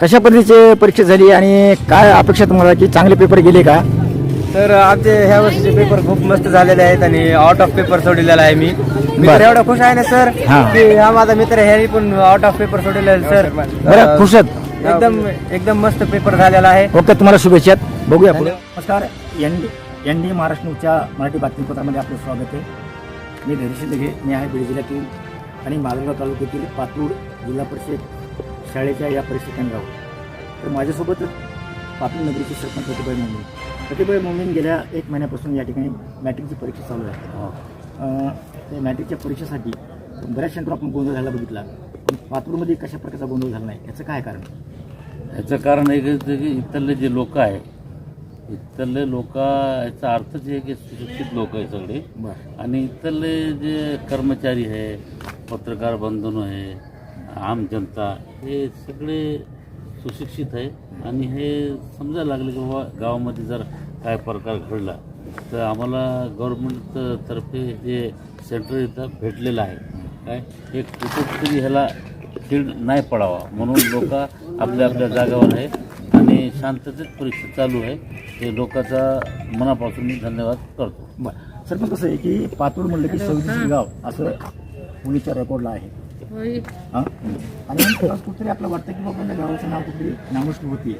कशा पद्धतीची परीक्षा झाली आणि काय अपेक्षा तुम्हाला की चांगले पेपर गेले का? तर आमचे ह्या वर्षीचे पेपर खूप मस्त झालेले आहेत आणि आउट ऑफ पेपर सोडलेला आहे मी. मी तर बरं. एवढा खुश आहे ना सर हा. की हा माझा मित्र आहे ह्यानी पण आउट ऑफ पेपर सोडलेला आहे सर बरं खुश आहेत. एकदम एकदम मस्त पेपर झालेला आहे. ओके तुम्हाला शुभेच्छा. बघूया पुढे. नमस्कार. N D N D Maharashtra न्यूजच्या मराठी बातमीपत्रामध्ये आपलं स्वागत आहे. मी धैर्यशील दिघे मी आहे बीड जिल्ह्यातील आणि माजलगाव तालुक्यातील पातूर जिल्हा परिषद शाळेच्या या परीक्षा केंद्रावर तर माझ्यासोबतच पातूर नगरीचे सरपंच प्रतिभाई मोमीन प्रतिभाई मोमीन गेल्या एक महिन्यापासून या ठिकाणी मॅट्रिकची परीक्षा चालू आहे. अं, त्या मॅट्रिकच्या परीक्षेसाठी बऱ्याच सेंटर आपण गोंधळ झाला बघितला. पण पातूरमध्ये कशा प्रकारचा गोंधळ झाला नाही? याचं काय कारण? याचं कारण एक की इथले जे लोक आहे इथले लोक याचा अर्थच आहे की सुशिक्षित लोक आहे सगळे. बरं. आणि इथले जे कर्मचारी आहे पत्रकार बंधू आहे आम जनता हे सगळे सुशिक्षित आहे. आणि हे समजायला लागले की बाबा गावामध्ये जर काय प्रकार घडला तर आम्हाला गव्हर्मेंट तर्फे जे सेंटर इथं भेटलेलं आहे काय हे कुठेतरी ह्याला खीड नाही पडावा. म्हणून लोक आपल्या आपल्या जागावर आहे आणि शांततेत परीक्षा चालू आहे. हे लोकांचा मनापासून मी धन्यवाद करतो. बरं. सर पण कसं आहे की पातूर म्हणलं की सव्वीस गाव असं पोलीसच्या रेकॉर्डला आहे. हा? आणि नंतर कुठेतरी आपलं वाटतं की बाबा त्या गावाचं नाव कुठेतरी नामोष्टी होती.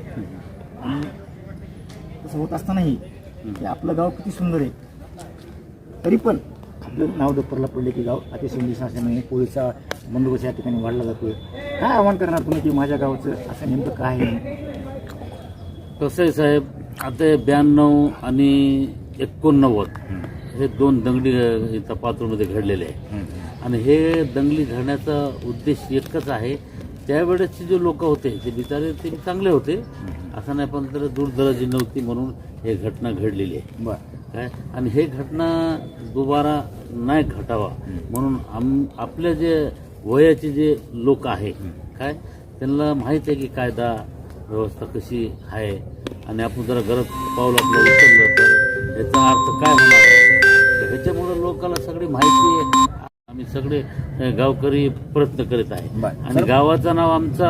आणि तसं होत असतानाही की आपलं गाव किती सुंदर आहे. तरी पण आपलं नाव डोक्टरला पडले की गाव अतिशय शासनाने पोलीसचा बंदोबस्त या ठिकाणी वाढला जातोय. काय आव्हान करणार तुम्ही की माझ्या गावाचं असं नेमकं काय आहे? कसं आहे साहेब आता ब्याण्णव आणि एकोणनव्वद. हे दोन दंगली इथं पातूरमध्ये घडलेले आहे आणि हे दंगली घडण्याचा उद्देश एकच आहे. त्यावेळेसचे जे लोक होते ते बिचारे ते चांगले होते. असं नाही पण तर दूरदराजी नव्हती म्हणून हे घटना घडलेली आहे. बरं. काय? आणि हे घटना दुबारा नाही घटावा. म्हणून आम आपल्या जे वयाचे जे लोक आहे काय? त्यांना माहीत आहे की कायदा व्यवस्था कशी आहे. आणि आपण जरा गरज पाऊल आपलं उचललं तर याचा अर्थ काय होणार? तर ह्याच्यामुळं लोकांना सगळी माहिती आहे. आम्ही सगळे गावकरी प्रयत्न करीत आहे. आणि गावाचं नाव आमचा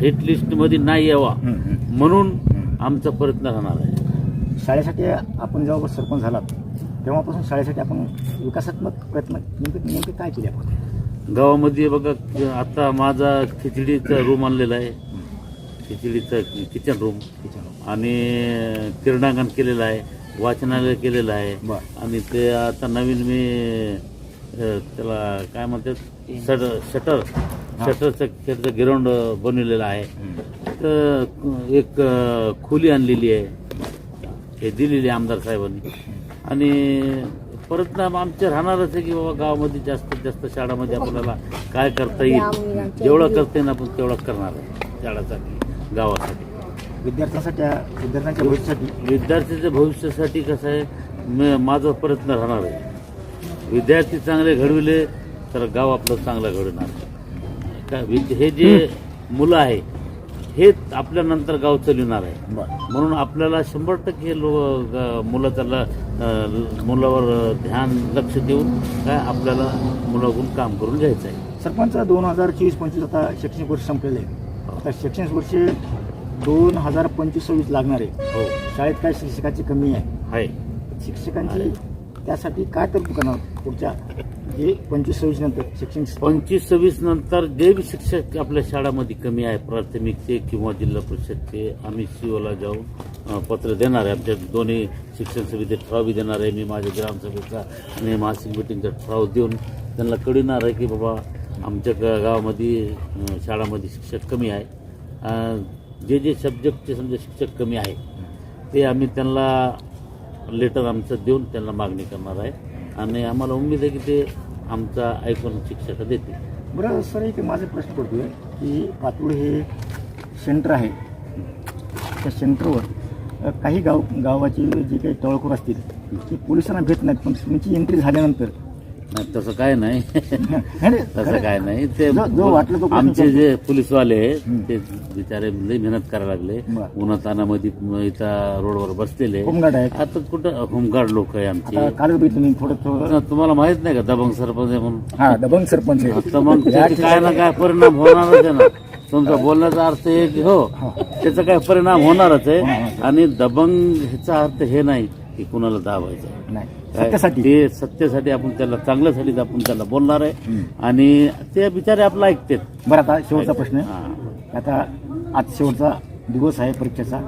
हिट लिस्टमध्ये नाही यावा. म्हणून आमचा प्रयत्न राहणार आहे. शाळेसाठी आपण जेव्हा सरपंच झालात तेव्हापासून शाळेसाठी आपण विकासात्मक प्रयत्न नेमके नेमके काय केले आपण? गावामध्ये बघा आता माझा खिचडीचा रूम आणलेला आहे. खिचडीचं किचन रूम आणि क्रीडांगण केलेलं आहे. वाचनालय केलेलं आहे. बरं. आणि ते आता नवीन मी अ, त्याला काय म्हणतात? शटर. शटर शटरचं खेळचं ग्राउंड बनवलेलं आहे. तर एक अ, खोली आणलेली आहे. हे दिलेली आहे आमदार साहेबांनी. आणि परत ना आमचे राहणारच आहे की बाबा गावामध्ये जास्तीत जास्त शाळामध्ये आपल्याला काय करता येईल? जेवढं करता येईल आपण तेवढं करणार आहे. शाळासाठी गावासाठी. विद्यार्थ्यांसाठी विद्यार्थ्यांच्या भविष्यासाठी? विद्यार्थ्याच्या भविष्यासाठी कसं आहे म- माझा प्रयत्न राहणार आहे. विद्यार्थी चांगले घडविले तर गाव आपलं चांगलं घडवणार हे जे मुलं आहे हे आपल्या नंतर गाव चालविणार आहे. म्हणून आपल्याला शंभर टक्के लो ग- मुलाचा ल- अ, मुलावर ध्यान लक्ष देऊन काय आपल्याला मुलाकडून काम करून घ्यायचं आहे. सरपंच दोन हजार चोवीस पंचवीस आता शैक्षणिक वर्ष संपलेलं आहे. आता शैक्षणिक वर्ष दोन हजार पंचवीस सव्वीस लागणार. आहे हो. शाळेत काय शिक्षकाची कमी आहे? आहे. शिक्षकांची त्यासाठी काय तरतूद करणार पुढच्या जे पंचवीस सव्वीस नंतर शैक्षणिक पंचवीस सव्वीस नंतर जे बी शिक्षक आपल्या शाळामध्ये कमी आहे प्राथमिकचे किंवा जिल्हा परिषदचे आम्ही सीओला जाऊन पत्र देणार आहे. आमच्या दोन्ही शिक्षण समिती ठराव बी देणार आहे. मी माझ्या ग्रामसभेचा आणि मासिक मिटिंगचा ठराव देऊन त्यांना कळविणार आहे की बाबा आमच्या गावामध्ये शाळामध्ये शिक्षक कमी आहे. जे जे सब्जेक्टचे समजा शिक्षक कमी आहे ते आम्ही त्यांना लेटर आमचं देऊन त्यांना मागणी करणार आहे. आणि आम्हाला उमेद आहे की ते आमचा ऐकून शिक्षक देतील. बरं सर एक माझा प्रश्न पडतोय की पातूळ हे सेंटर आहे. त्या सेंटरवर काही गाव गावाचे जे काही टळखोर असतील ते पोलिसांना भेट नाहीत. पण तुमची एंट्री झाल्यानंतर नाही तसं काय नाही. तसं काय नाही. ते आमचे. जे पोलीसवाले ते बिचारे लई मेहनत करायला लागले. उन्हातानामध्ये इथं रोडवर बसलेले. आता कुठं? होमगार्ड लोक आहे आमचे. तुम्हाला माहीत नाही का दबंग सरपंच आहे म्हणून? हा दबंग सरपंच मग काय ना काय परिणाम होणारच आहे ना. तुमचा बोलण्याचा अर्थ आहे की हो. त्याचा काय परिणाम होणारच आहे. आणि दबंग ह्याचा अर्थ हे नाही की कुणाला दाबायचं. नाही? सत्यासाठी. ते सत्यासाठी आपण त्याला चांगल्यासाठी आपण त्याला बोलणार आहे. आणि ते बिचारे आपलं ऐकतात. बरं आता शेवटचा प्रश्न. आता आज शेवटचा दिवस आहे परीक्षेचा.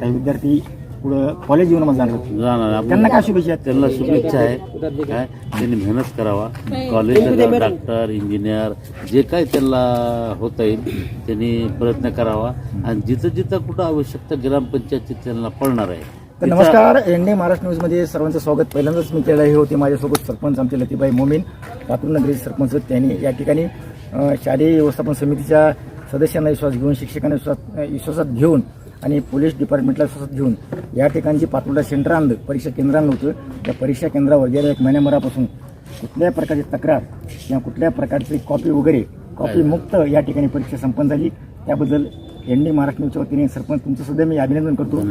काही विद्यार्थी पुढं कॉलेज जीवनामध्ये जाणार. जाणार त्यांना काय शुभेच्छा? त्यांना शुभेच्छा आहे. काय? त्यांनी मेहनत करावा. कॉलेजला डॉक्टर इंजिनियर जे काही त्यांना होता येईल त्यांनी प्रयत्न करावा. आणि जिथं जिथं कुठं आवश्यकता ग्रामपंचायतची त्यांना पडणार आहे. तर नमस्कार एन डी महाराष्ट्र न्यूजमध्ये सर्वांचं स्वागत. पहिल्यांदाच मी केलं हे होते माझ्यासोबत सरपंच आमचे लतीबाई मोमीन पातूर नगरी सरपंच त्यांनी. या ठिकाणी शालेय व्यवस्थापन समितीच्या सदस्यांना विश्वास घेऊन शिक्षकांना विश्वास विश्वासात घेऊन आणि पोलीस डिपार्टमेंटला विश्वासात घेऊन या ठिकाणची पातुर्डा सेंटर आणलं परीक्षा केंद्र आणलं होतं त्या परीक्षा केंद्रावर गेल्या एक महिन्याभरापासून कुठल्याही प्रकारची तक्रार किंवा कुठल्या प्रकारची कॉपी वगैरे कॉपी मुक्त या ठिकाणी परीक्षा संपन्न झाली. त्याबद्दल एन डी महाराष्ट्र न्यूजच्या वतीने सरपंच तुमचं सुद्धा मी अभिनंदन करतो.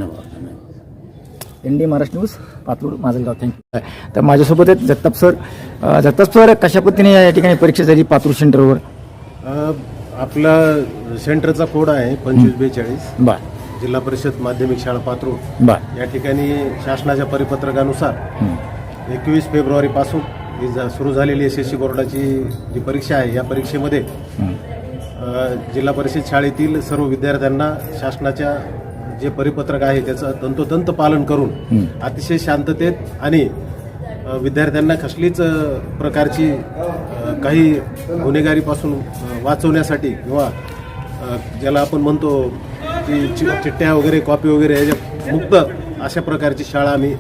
N D Maharashtra news Patur Majalgaon. Thank you तर माझ्यासोबत आहेत जगताप सर. जगताप सर कशा पद्धतीने या ठिकाणी परीक्षा झाली पातूर सेंटरवर? आपला सेंटरचा कोड आहे पंचवीस बेचाळीस. बर जिल्हा परिषद माध्यमिक शाळा पात्रूर बर या ठिकाणी शासनाच्या परिपत्रकानुसार. एकवीस फेब्रुवारीपासून ही जा- सुरू झालेली एस एस सी बोर्डाची जी परीक्षा आहे या परीक्षेमध्ये. अ, जिल्हा परिषद शाळेतील सर्व विद्यार्थ्यांना शासनाच्या जे परिपत्रक आहे त्याचं तंतोतंत पालन करून. अतिशय शांततेत आणि विद्यार्थ्यांना कसलीच प्रकारची काही गुन्हेगारीपासून वाचवण्यासाठी किंवा ज्याला आपण म्हणतो की चि- चिठ्ठ्या वगैरे कॉपी वगैरे याच्या मुक्त अशा प्रकारची शाळा आम्ही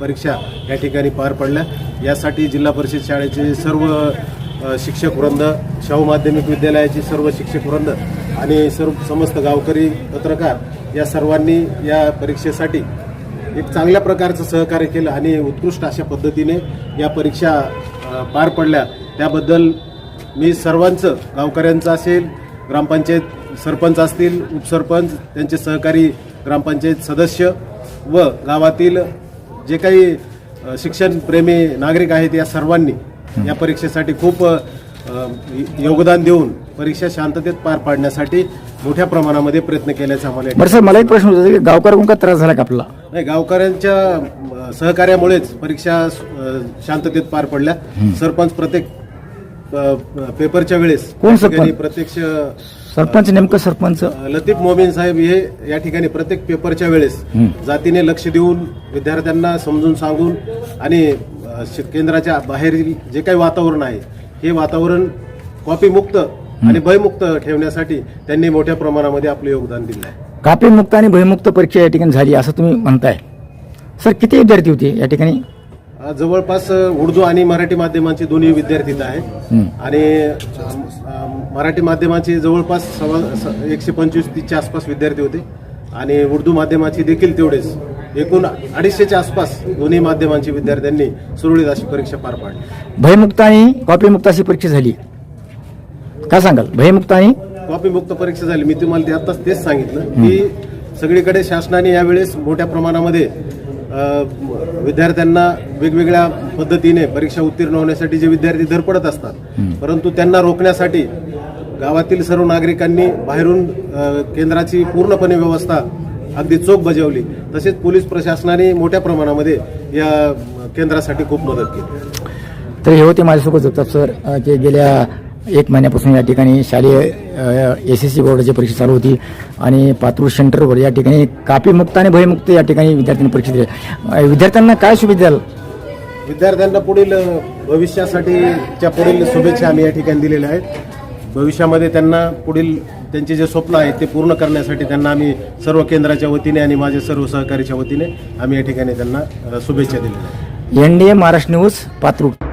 परीक्षा या ठिकाणी पार पडल्या यासाठी जिल्हा परिषद शाळेचे सर्व शिक्षक वृंद शाहू माध्यमिक विद्यालयाचे सर्व शिक्षक वृंद आणि सर्व समस्त गावकरी पत्रकार या सर्वांनी या परीक्षेसाठी एक चांगल्या प्रकारचं सहकार्य केलं आणि उत्कृष्ट अशा पद्धतीने या परीक्षा पार पडल्या. त्याबद्दल मी सर्वांचं गावकऱ्यांचं असेल ग्रामपंचायत सरपंच असतील उपसरपंच त्यांचे सहकारी ग्रामपंचायत सदस्य व गावातील जे काही शिक्षणप्रेमी नागरिक आहेत या सर्वांनी या परीक्षेसाठी खूप योगदान देऊन परीक्षा शांततेत पार पाडण्यासाठी मोठ्या प्रमाणामध्ये प्रयत्न केल्याचं आम्हाला बरं सर मला एक प्रश्न होता की गावकऱ्यांकडून का त्रास झाला का आपला? नाही गावकऱ्यांच्या सहकार्यामुळेच परीक्षा शांततेत पार पडल्या. सरपंच प्रत्येक पेपरच्या वेळेस कोण सरपंच? प्रत्यक्ष सरपंच नेमकं सरपंच? लतीफ मोमीन साहेब हे या ठिकाणी प्रत्येक पेपरच्या वेळेस जातीने लक्ष देऊन विद्यार्थ्यांना समजून सांगून आणि केंद्राच्या बाहेरील जे काही वातावरण आहे हे वातावरण कॉपी मुक्त आणि भयमुक्त ठेवण्यासाठी त्यांनी मोठ्या प्रमाणामध्ये आपलं योगदान दिलं आहे कापी मुक्त आणि भयमुक्त परीक्षा या ठिकाणी झाली असं तुम्ही म्हणताय. सर किती विद्यार्थी होते या ठिकाणी? जवळपास उर्दू आणि मराठी माध्यमांचे दोन्ही विद्यार्थी आहेत. आणि मराठी माध्यमाचे जवळपास सव्वा एकशे पंचवीस तीसच्या आसपास विद्यार्थी होते. आणि उर्दू माध्यमाचे देखील तेवढेच. एकूण अडीचशेच्या आसपास दोन्ही माध्यमांच्या विद्यार्थ्यांनी सुरळीत अशी परीक्षा पार पाडली. भयमुक्त आणि कॉपी मुक्त अशी परीक्षा झाली. काय सांगाल? भयमुक्त आणि? कॉपी मुक्त परीक्षा झाली. मी तुम्हाला ते आताच तेच सांगितलं की सगळीकडे शासनाने यावेळेस मोठ्या प्रमाणामध्ये विद्यार्थ्यांना वेगवेगळ्या पद्धतीने परीक्षा उत्तीर्ण होण्यासाठी जे विद्यार्थी धडपडत असतात परंतु त्यांना रोखण्यासाठी गावातील सर्व नागरिकांनी बाहेरून केंद्राची पूर्णपणे व्यवस्था अगदी चोख बजावली. तसेच पोलीस प्रशासनाने मोठ्या प्रमाणामध्ये या केंद्रासाठी खूप मदत केली. तर हे होते माझ्यासोबत जगताप सर. जे गेल्या एक महिन्यापासून या ठिकाणी शालेय एस एस सी बोर्डाची परीक्षा चालू होती आणि पातूर सेंटरवर या ठिकाणी कापी मुक्त आणि भयमुक्त या ठिकाणी विद्यार्थ्यांनी परीक्षा दिली. विद्यार्थ्यांना काय शुभेच्छा द्याल? विद्यार्थ्यांना पुढील भविष्यासाठीच्या पुढील शुभेच्छा आम्ही या ठिकाणी दिलेल्या आहेत. भविष्यामध्ये त्यांना पुढील त्यांचे जे स्वप्न आहे ते पूर्ण करण्यासाठी त्यांना आम्ही सर्व केंद्राच्या वतीने आणि माझ्या सर्व सहकारीच्या वतीने आम्ही या ठिकाणी त्यांना शुभेच्छा दिलेल्या N D A Maharashtra news Patur